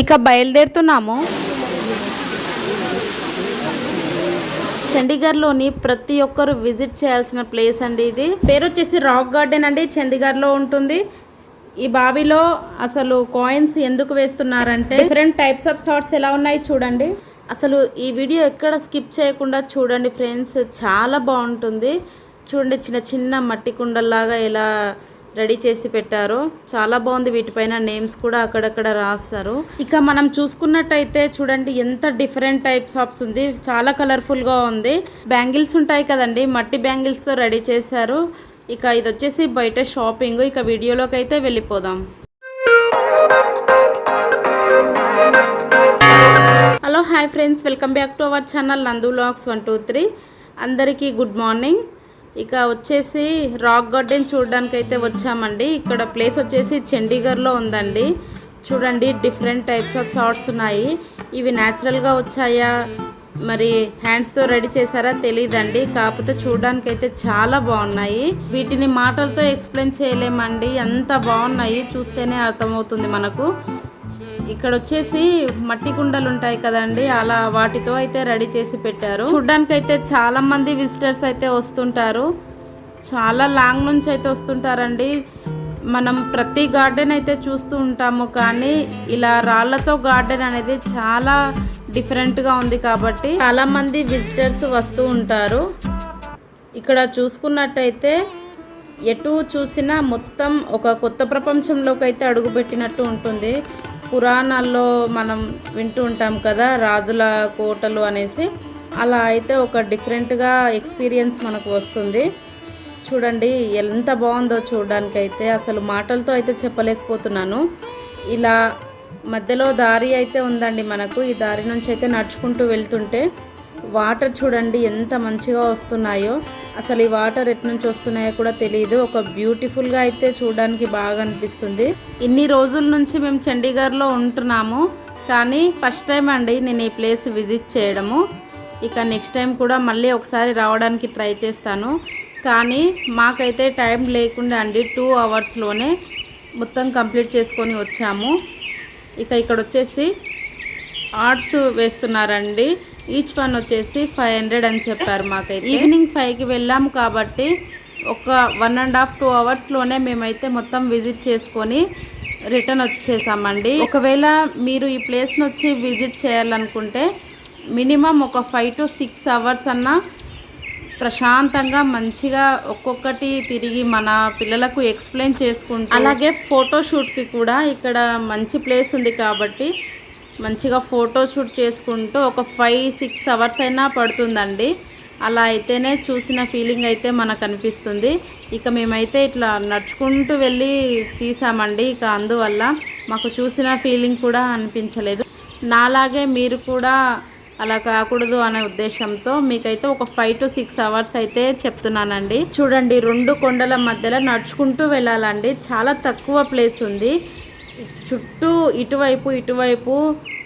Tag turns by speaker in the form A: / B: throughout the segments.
A: ఇక బయలుదేరుతున్నాము. చండీగఢ్లోని ప్రతి ఒక్కరు విజిట్ చేయాల్సిన ప్లేస్ అండి ఇది. పేరు వచ్చేసి రాక్ గార్డెన్ అండి చండీగఢ్లో ఉంటుంది. ఈ బావిలో అసలు కాయిన్స్ ఎందుకు వేస్తున్నారంటే డిఫరెంట్ టైప్స్ ఆఫ్ షార్ట్స్ ఎలా ఉన్నాయి చూడండి. అసలు ఈ వీడియో ఎక్కడ స్కిప్ చేయకుండా చూడండి ఫ్రెండ్స్ చాలా బాగుంటుంది. చూడండి చిన్న చిన్న మట్టి కుండల్లాగా ఎలా రెడీ చేసి పెట్టారు. చాలా బాగుంది వీటిపైన నేమ్స్ కూడా అక్కడక్కడ రాస్తారు ఇక మనం చూసుకున్నట్టయితే చూడండి ఎంత డిఫరెంట్ టైప్స్ ఆఫ్స్ ఉంది. చాలా కలర్ఫుల్గా ఉంది. బ్యాంగిల్స్ ఉంటాయి కదండి మట్టి బ్యాంగిల్స్తో రెడీ చేశారు. ఇక ఇది వచ్చేసి బయట షాపింగ్. ఇక వీడియోలోకి అయితే వెళ్ళిపోదాం. Hello hi friends. Welcome back to our channel నందు లాక్స్ వన్ టూ త్రీ. అందరికీ గుడ్ మార్నింగ్. ఇక వచ్చేసి రాక్ గార్డెన్ చూడడానికి అయితే వచ్చామండి. ఇక్కడ ప్లేస్ వచ్చేసి చండీగఢ్లో ఉందండి. చూడండి డిఫరెంట్ టైప్స్ ఆఫ్ షార్ట్స్ ఉన్నాయి. ఇవి న్యాచురల్గా వచ్చాయా? మరి హ్యాండ్స్తో రెడీ చేశారా తెలియదండి కాకపోతే చూడడానికి అయితే చాలా బాగున్నాయి. వీటిని మాటలతో ఎక్స్ప్లెయిన్ చేయలేమండి. ఎంత బాగున్నాయి. చూస్తేనే అర్థమవుతుంది మనకు. ఇక్కడ వచ్చేసి మట్టి కుండలు ఉంటాయి కదండి అలా వాటితో అయితే రెడీ చేసి పెట్టారు. చూడ్డానికి అయితే చాలా మంది విజిటర్స్ అయితే వస్తుంటారు. చాలా లాంగ్ నుంచి అయితే వస్తుంటారండి. మనం ప్రతి గార్డెన్ అయితే చూస్తూ ఉంటాము కానీ ఇలా రాళ్ళతో గార్డెన్ అనేది చాలా డిఫరెంట్గా ఉంది కాబట్టి చాలా మంది విజిటర్స్ వస్తూ ఉంటారు. ఇక్కడ చూసుకున్నట్టయితే ఎటు చూసినా మొత్తం ఒక కొత్త ప్రపంచంలోకి అయితే అడుగుపెట్టినట్టు ఉంటుంది. పురాణాల్లో మనం వింటూ ఉంటాం కదా రాజుల కోటలు అనేసి. అలా అయితే ఒక డిఫరెంట్గా ఎక్స్పీరియన్స్ మనకు వస్తుంది. చూడండి ఎంత బాగుందో చూడడానికి అయితే అసలు మాటలతో అయితే చెప్పలేకపోతున్నాను. ఇలా మధ్యలో దారి అయితే ఉందండి మనకు. ఈ దారి నుంచి అయితే నడుచుకుంటూ వెళ్తుంటే వాటర్ చూడండి ఎంత మంచిగా వస్తున్నాయో. అసలు ఈ వాటర్ ఎట్నుంచి వస్తున్నాయో కూడా తెలియదు ఒక బ్యూటిఫుల్గా అయితే చూడడానికి బాగా అనిపిస్తుంది. ఇన్ని రోజుల నుంచి మేము చండీగఢ్లో ఉంటున్నాము. కానీ ఫస్ట్ టైం అండి నేను ఈ ప్లేస్ విజిట్ చేయడము. ఇక నెక్స్ట్ టైం కూడా మళ్ళీ ఒకసారి రావడానికి ట్రై చేస్తాను. కానీ మాకైతే టైం లేకుండా అండి టూ అవర్స్లోనే మొత్తం కంప్లీట్ చేసుకొని వచ్చాము. ఇక ఇక్కడ వచ్చేసి ఆర్ట్స్ వేస్తున్నారండి. ఈచ్ వన్ వచ్చేసి ఫైవ్ హండ్రెడ్ అని చెప్పారు మాకైతే. ఈవినింగ్ ఫైవ్కి వెళ్ళాము కాబట్టి ఒక వన్ అండ్ హాఫ్ టూ అవర్స్లోనే మేమైతే మొత్తం విజిట్ చేసుకొని రిటర్న్ వచ్చేసామండి. ఒకవేళ మీరు ఈ ప్లేస్ని వచ్చి విజిట్ చేయాలనుకుంటే మినిమం ఒక ఫైవ్ టు సిక్స్ అవర్స్ అన్నా ప్రశాంతంగా మంచిగా ఒక్కొక్కటి తిరిగి మన పిల్లలకు ఎక్స్ప్లెయిన్ చేసుకుంటూ అలాగే ఫోటోషూట్కి కూడా ఇక్కడ మంచి ప్లేస్ ఉంది కాబట్టి మంచిగా ఫోటో షూట్ చేసుకుంటూ ఒక ఫైవ్ సిక్స్ అవర్స్ అయినా పడుతుందండి. అలా అయితేనే చూసిన ఫీలింగ్ అయితే మనకు అనిపిస్తుంది. ఇక మేమైతే ఇట్లా నడుచుకుంటూ వెళ్ళి తీసామండి. ఇక అందువల్ల మాకు చూసిన ఫీలింగ్ కూడా అనిపించలేదు. నాలాగే మీరు కూడా అలా కాకూడదు అనే ఉద్దేశంతో మీకైతే ఒక ఫైవ్ టు సిక్స్ అవర్స్ అయితే చెప్తున్నానండి. చూడండి రెండు కొండల మధ్యలో నడుచుకుంటూ వెళ్ళాలండి. చాలా తక్కువ ప్లేస్ ఉంది. చుట్టూ ఇటువైపు ఇటువైపు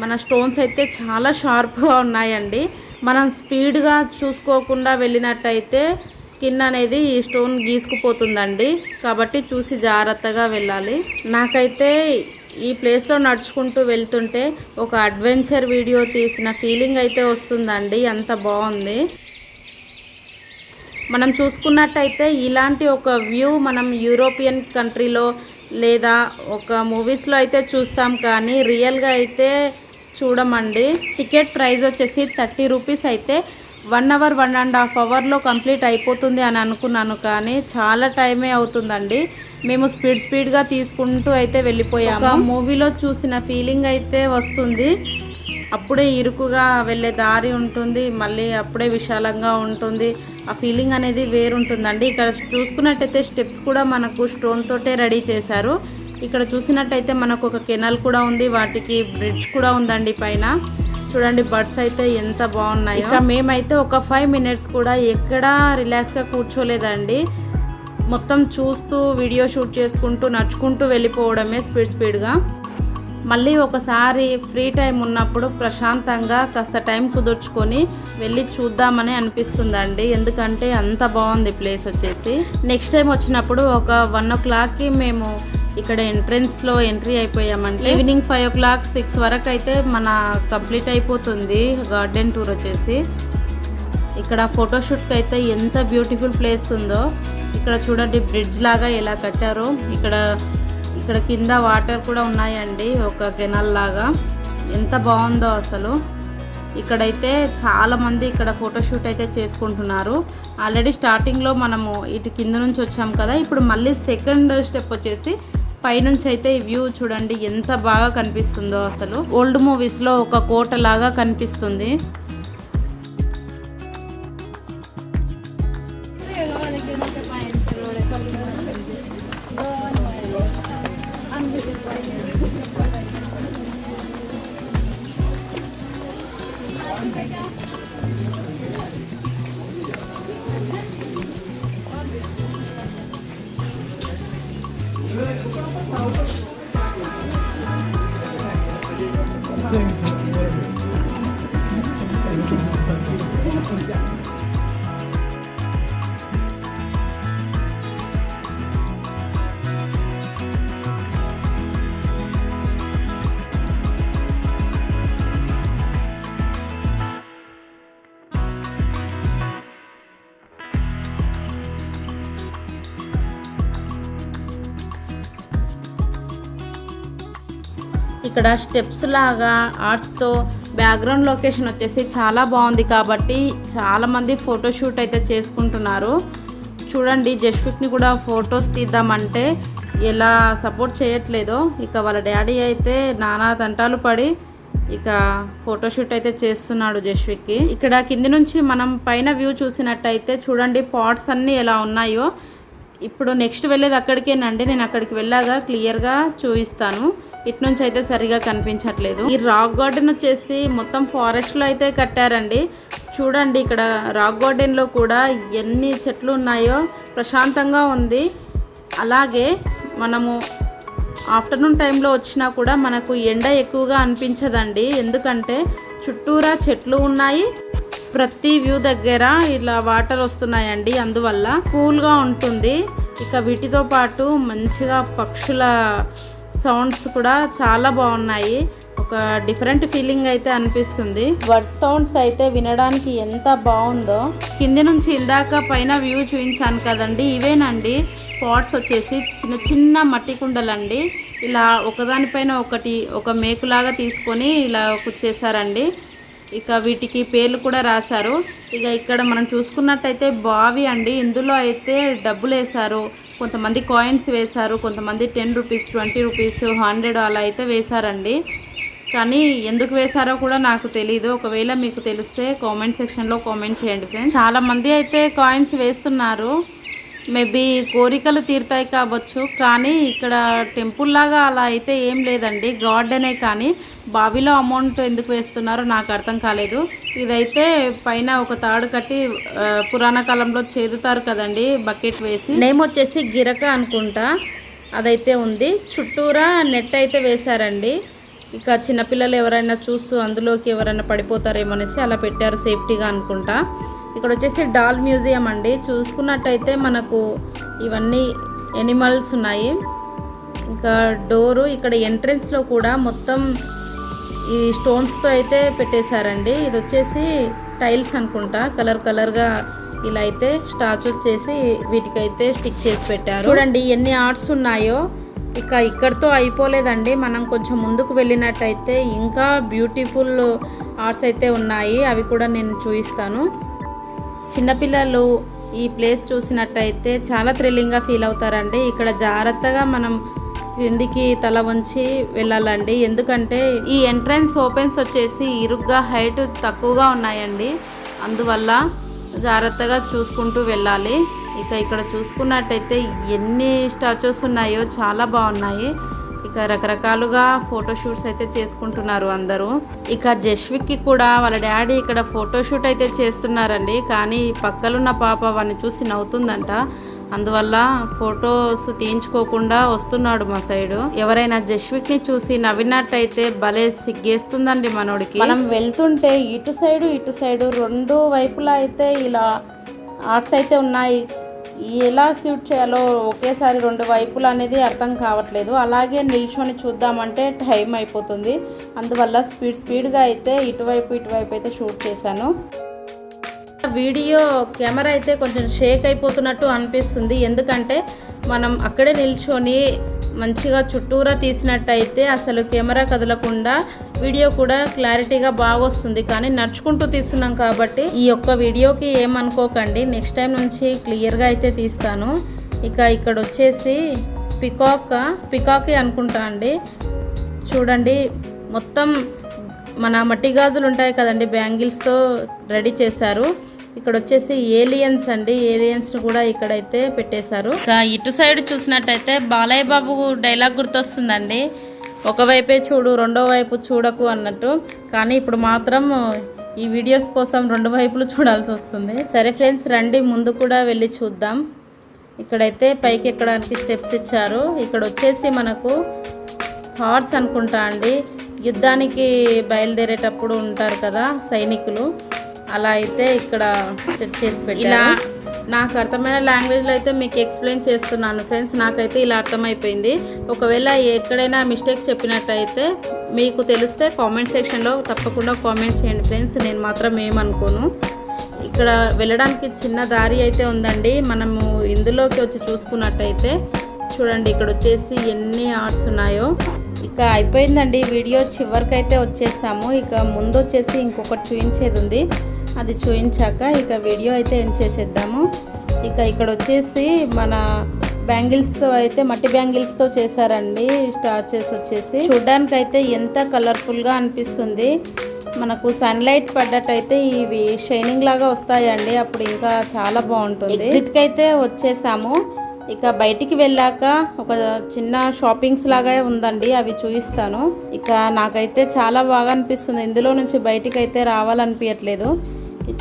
A: మన స్టోన్స్ అయితే చాలా షార్ప్గా ఉన్నాయండి. మనం స్పీడ్గా చూసుకోకుండా వెళ్ళినట్టయితే స్కిన్ అనేది ఈ స్టోన్ గీసుకుపోతుందండి. కాబట్టి చూసి జాగ్రత్తగా వెళ్ళాలి. నాకైతే ఈ ప్లేస్లో నడుచుకుంటూ వెళ్తుంటే ఒక అడ్వెంచర్ వీడియో తీసిన ఫీలింగ్ అయితే వస్తుందండి. అంత బాగుంది. మనం చూసుకున్నట్టయితే ఇలాంటి ఒక వ్యూ మనం యూరోపియన్ కంట్రీలో లేదా ఒక మూవీస్లో అయితే చూస్తాం కానీ రియల్గా అయితే చూడమండి. టికెట్ ప్రైస్ వచ్చేసి థర్టీ రూపీస్ అయితే one hour one and half అవర్లో కంప్లీట్ అయిపోతుంది అని అనుకున్నాను కానీ చాలా టైమే అవుతుందండి. మేము స్పీడ్ స్పీడ్గా తీసుకుంటూ అయితే వెళ్ళిపోయాము. మూవీలో చూసిన ఫీలింగ్ అయితే వస్తుంది. అప్పుడే ఇరుకుగా వెళ్ళే దారి ఉంటుంది మళ్ళీ అప్పుడే విశాలంగా ఉంటుంది. ఆ ఫీలింగ్ అనేది వేరుంటుందండి. ఇక్కడ చూసుకున్నట్టయితే స్టెప్స్ కూడా మనకు స్టోన్ తోటే రెడీ చేశారు. ఇక్కడ చూసినట్టయితే మనకు ఒక కెనాల్ కూడా ఉంది వాటికి బ్రిడ్జ్ కూడా ఉందండి పైన. చూడండి బర్డ్స్ అయితే ఎంత బాగున్నాయి. ఇక మేమైతే ఒక ఫైవ్ మినిట్స్ కూడా ఎక్కడా రిలాక్స్గా కూర్చోలేదండి. మొత్తం చూస్తూ వీడియో షూట్ చేసుకుంటూ నడుచుకుంటూ వెళ్ళిపోవడమే స్పీడ్ స్పీడ్గా మళ్ళీ ఒకసారి ఫ్రీ టైం ఉన్నప్పుడు ప్రశాంతంగా కాస్త టైం కుదుర్చుకొని వెళ్ళి చూద్దామని అనిపిస్తుందండి. ఎందుకంటే అంత బాగుంది ప్లేస్ వచ్చేసి. నెక్స్ట్ టైం వచ్చినప్పుడు ఒక వన్ ఓ క్లాక్కి మేము ఇక్కడ ఎంట్రెన్స్లో ఎంట్రీ అయిపోయామంటే evening five o'clock six వరకు అయితే మన కంప్లీట్ అయిపోతుంది గార్డెన్ టూర్ వచ్చేసి. ఇక్కడ ఫోటోషూట్కి అయితే ఎంత బ్యూటిఫుల్ ప్లేస్ ఉందో. ఇక్కడ చూడండి బ్రిడ్జ్ లాగా ఎలా కట్టారో. ఇక్కడ ఇక్కడ కింద వాటర్ కూడా ఉన్నాయండి ఒక కెనాల్ లాగా ఎంత బాగుందో అసలు. ఇక్కడైతే చాలామంది ఇక్కడ ఫోటోషూట్ అయితే చేసుకుంటున్నారు. ఆల్రెడీ స్టార్టింగ్లో మనము ఇటు కింద నుంచి వచ్చాం కదా ఇప్పుడు మళ్ళీ సెకండ్ స్టెప్ వచ్చేసి పైనుంచి అయితే ఈ వ్యూ చూడండి ఎంత బాగా కనిపిస్తుందో అసలు. ఓల్డ్ మూవీస్లో ఒక కోట లాగా కనిపిస్తుంది something ఇక్కడ స్టెప్స్ లాగా ఆర్ట్స్తో బ్యాక్గ్రౌండ్ లొకేషన్ వచ్చేసి చాలా బాగుంది కాబట్టి చాలామంది ఫోటోషూట్ అయితే చేసుకుంటున్నారు. చూడండి జస్విక్ని కూడా ఫొటోస్ తీద్దామంటే ఎలా సపోర్ట్ చేయట్లేదో. ఇక వాళ్ళ డాడీ అయితే నానా తంటాలు పడి ఇక ఫోటోషూట్ అయితే చేస్తున్నాడు జస్విక్కి. ఇక్కడ కింది నుంచి మనం పైన వ్యూ చూసినట్టయితే చూడండి పాట్స్ అన్నీ ఎలా ఉన్నాయో. ఇప్పుడు నెక్స్ట్ వెళ్ళేది అక్కడికేనండి. నేను అక్కడికి వెళ్ళాగా క్లియర్గా చూపిస్తాను. ఇటు నుంచి అయితే సరిగా కనిపించట్లేదు. ఈ రాక్ గార్డెన్ వచ్చేసి మొత్తం ఫారెస్ట్లో అయితే కట్టారండి. చూడండి ఇక్కడ రాక్ గార్డెన్లో కూడా ఎన్ని చెట్లు ఉన్నాయో ప్రశాంతంగా ఉంది. అలాగే మనము ఆఫ్టర్నూన్ టైంలో వచ్చినా కూడా మనకు ఎండ ఎక్కువగా అనిపించదండి. ఎందుకంటే చుట్టూరా చెట్లు ఉన్నాయి. ప్రతి వ్యూ దగ్గర ఇలా వాటర్ వస్తున్నాయండి. అందువల్ల కూల్గా ఉంటుంది. ఇక వీటితో పాటు మంచిగా పక్షుల సౌండ్స్ కూడా చాలా బాగున్నాయి. ఒక డిఫరెంట్ ఫీలింగ్ అయితే అనిపిస్తుంది. వర్డ్ సౌండ్స్ అయితే వినడానికి ఎంత బాగుందో. కింది నుంచి ఇందాక పైన వ్యూ చూపించాను కదండి ఇవేనండి. పాట్స్ వచ్చేసి చిన్న చిన్న మట్టి కుండలండి. ఇలా ఒకదానిపైన ఒకటి ఒక మేకులాగా తీసుకొని ఇలా కుచ్చేసారండి ఇక వీటికి పేర్లు కూడా రాశారు. ఇక ఇక్కడ మనం చూసుకున్నట్టయితే బావి అండి. ఇందులో అయితే డబ్బులు వేశారు కొంతమంది కాయిన్స్ వేశారు. కొంతమంది ten rupees twenty rupees hundred అలా అయితే వేశారండి. కానీ ఎందుకు వేశారో కూడా నాకు తెలియదు ఒకవేళ మీకు తెలిస్తే కామెంట్ సెక్షన్లో కామెంట్ చేయండి ఫ్రెండ్స్. చాలామంది అయితే కాయిన్స్ వేస్తున్నారు. మేబీ కోరికలు తీరుతాయి కావచ్చు కానీ ఇక్కడ టెంపుల్ లాగా అలా అయితే ఏం లేదండి. గార్డెనే కానీ. బావిలో అమౌంట్ ఎందుకు వేస్తున్నారో నాకు అర్థం కాలేదు. ఇదైతే పైన ఒక తాడు కట్టి పురాణ కాలంలో చేదుతారు కదండి బకెట్ వేసి. నేమ్ వచ్చేసి గిరక అనుకుంటా. అదైతే ఉంది. చుట్టూరా నెట్ అయితే వేశారండి. ఇక చిన్నపిల్లలు ఎవరైనా చూస్తూ అందులోకి ఎవరైనా పడిపోతారేమోనేసి అలా పెట్టారు సేఫ్టీగా అనుకుంటా. ఇక్కడ వచ్చేసి డాల్ మ్యూజియం అండి. చూసుకున్నట్టయితే మనకు ఇవన్నీ ఎనిమల్స్ ఉన్నాయి. ఇంకా డోరు ఇక్కడ ఎంట్రెన్స్లో కూడా మొత్తం ఈ స్టోన్స్తో అయితే పెట్టేశారండి. ఇది వచ్చేసి టైల్స్ అనుకుంటా. కలర్ కలర్గా ఇలా అయితే స్టాచ్యూస్ చేసి వీటికైతే స్టిక్ చేసి పెట్టారు. చూడండి ఎన్ని ఆర్ట్స్ ఉన్నాయో. ఇక ఇక్కడితో అయిపోలేదండి. మనం కొంచెం ముందుకు వెళ్ళినట్టయితే ఇంకా బ్యూటిఫుల్ ఆర్ట్స్ అయితే ఉన్నాయి. అవి కూడా నేను చూపిస్తాను. చిన్నపిల్లలు ఈ ప్లేస్ చూసినట్టయితే చాలా థ్రిల్లింగ్గా ఫీల్ అవుతారండి. ఇక్కడ జాగ్రత్తగా మనం క్రిందికి తల ఉంచి వెళ్ళాలండి. ఎందుకంటే ఈ ఎంట్రన్స్ ఓపెన్స్ వచ్చేసి ఇరుగ్గా హైట్ తక్కువగా ఉన్నాయండి. అందువల్ల జాగ్రత్తగా చూసుకుంటూ వెళ్ళాలి. ఇక ఇక్కడ చూసుకున్నట్టయితే ఎన్ని స్టాచ్యూస్ ఉన్నాయో చాలా బాగున్నాయి. ఇక రకరకాలుగా ఫోటోషూట్స్ అయితే చేసుకుంటున్నారు అందరూ. ఇక జస్విక్కి కూడా వాళ్ళ డాడీ ఇక్కడ ఫోటోషూట్ అయితే చేస్తున్నారండి. కానీ పక్కలున్న పాప వాడిని చూసి నవ్వుతుందంట. అందువల్ల ఫొటోస్ తీయించుకోకుండా వస్తున్నాడు మా సైడు. ఎవరైనా జస్విక్ని చూసి నవ్వినట్టయితే భలే సిగ్గేస్తుందండి మనోడికి. మనం వెళ్తుంటే ఇటు సైడు ఇటు సైడు రెండు వైపులా అయితే ఇలా ఆర్ట్స్ అయితే ఉన్నాయి. ఎలా షూట్ చేయాలో ఒకేసారి రెండు వైపులు అనేది అర్థం కావట్లేదు. అలాగే నిల్చొని చూద్దామంటే టైం అయిపోతుంది. అందువల్ల స్పీడ్ స్పీడ్గా అయితే ఇటువైపు ఇటువైపు అయితే షూట్ చేశాను. వీడియో కెమెరా అయితే కొంచెం షేక్ అయిపోతున్నట్టు అనిపిస్తుంది. ఎందుకంటే మనం అక్కడే నిల్చొని మంచిగా చుట్టూరా తీసినట్టయితే అసలు కెమెరా కదలకుండా వీడియో కూడా క్లారిటీగా బాగా వస్తుంది కానీ నడుచుకుంటూ తీస్తున్నాం కాబట్టి ఈ యొక్క వీడియోకి ఏమనుకోకండి. నెక్స్ట్ టైం నుంచి క్లియర్గా అయితే తీస్తాను. ఇక ఇక్కడ వచ్చేసి పికాక్ పికాక్ అనుకుంటా అండి. చూడండి మొత్తం మన మట్టి గాజులు ఉంటాయి కదండి బ్యాంగిల్స్తో రెడీ చేశారు. ఇక్కడ వచ్చేసి ఏలియన్స్ అండి ఏలియన్స్ కూడా ఇక్కడైతే పెట్టేశారు. ఇంకా ఇటు సైడ్ చూసినట్టయితే బాలయ్య బాబు డైలాగ్ గుర్తొస్తుందండి. ఒకవైపే చూడు రెండో వైపు చూడకు అన్నట్టు. కానీ ఇప్పుడు మాత్రం ఈ వీడియోస్ కోసం రెండు వైపులు చూడాల్సి వస్తుంది. సరే ఫ్రెండ్స్ రండి. ముందు కూడా వెళ్ళి చూద్దాం. ఇక్కడైతే పైకి ఎక్కడానికి స్టెప్స్ ఇచ్చారు. ఇక్కడ వచ్చేసి మనకు హార్స్ అనుకుంటా అండి. యుద్ధానికి బయలుదేరేటప్పుడు ఉంటారు కదా సైనికులు. అలా అయితే ఇక్కడ సెట్ చేసి పెట్టి ఇలా నాకు అర్థమైన లాంగ్వేజ్లో అయితే మీకు ఎక్స్ప్లెయిన్ చేస్తున్నాను. ఫ్రెండ్స్ నాకైతే ఇలా అర్థమైపోయింది. ఒకవేళ ఎక్కడైనా మిస్టేక్ చెప్పినట్టయితే మీకు తెలిస్తే కామెంట్ సెక్షన్లో తప్పకుండా కామెంట్ చేయండి. ఫ్రెండ్స్ నేను మాత్రం ఏమనుకోను. ఇక్కడ వెళ్ళడానికి చిన్న దారి అయితే ఉందండి. మనము ఇందులోకి వచ్చి చూసుకున్నట్టయితే చూడండి ఇక్కడ వచ్చేసి ఎన్ని ఆర్ట్స్ ఉన్నాయో. ఇక అయిపోయిందండి. వీడియో చివరికి అయితే వచ్చేసాము. ఇక ముందు వచ్చేసి ఇంకొకటి చూపించేది ఉంది. అది చూపించాక ఇక వీడియో అయితే ఎండ్ చేసేద్దాము. ఇక ఇక్కడ వచ్చేసి మన బ్యాంగిల్స్తో అయితే మట్టి బ్యాంగిల్స్తో చేశారండి. స్టార్చెస్ వచ్చేసి. చూడ్డానికి అయితే ఎంత కలర్ఫుల్గా అనిపిస్తుంది. మనకు సన్లైట్ పడ్డట్టయితే ఇవి షైనింగ్ లాగా వస్తాయండి. అప్పుడు ఇంకా చాలా బాగుంటుంది. ఎగ్జిట్కి అయితే వచ్చేసాము. ఇక బయటికి వెళ్ళాక ఒక చిన్న షాపింగ్స్ లాగా ఉందండి. అవి చూపిస్తాను ఇక నాకైతే చాలా బాగా అనిపిస్తుంది. ఇందులో నుంచి బయటికి అయితే రావాలనిపించట్లేదు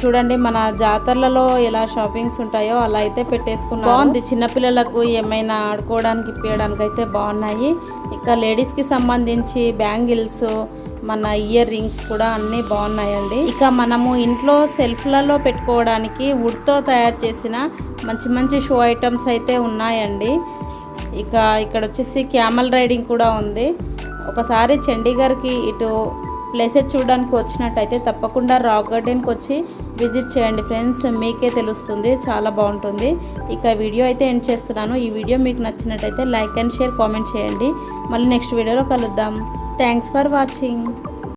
A: చూడండి మన జాతరలలో ఎలా షాపింగ్స్ ఉంటాయో అలా అయితే పెట్టేసుకున్నాం బాగుంది. చిన్నపిల్లలకు ఏమైనా ఆడుకోవడానికి ఇప్పించడానికి అయితే బాగున్నాయి. ఇక లేడీస్కి సంబంధించి బ్యాంగిల్స్ మన ఇయర్ రింగ్స్ కూడా అన్నీ బాగున్నాయండి. ఇక మనము ఇంట్లో సెల్ఫ్లలో పెట్టుకోవడానికి వుడ్తో తయారు చేసిన మంచి మంచి షో ఐటమ్స్ అయితే ఉన్నాయండి. ఇక ఇక్కడ వచ్చేసి క్యామల్ రైడింగ్ కూడా ఉంది. ఒకసారి చండీగఢ్కి ఇటు ప్లేసెస్ చూడడానికి వచ్చినట్టయితే తప్పకుండా రాక్ గార్డెన్కి వచ్చి విజిట్ చేయండి ఫ్రెండ్స్ మీకే తెలుస్తుంది. చాలా బాగుంటుంది. ఇక వీడియో అయితే ఎండ్ చేస్తున్నాను. ఈ వీడియో మీకు నచ్చినట్టయితే లైక్ అండ్ షేర్ కామెంట్ చేయండి. మళ్ళీ నెక్స్ట్ వీడియోలో కలుద్దాం. Thanks for watching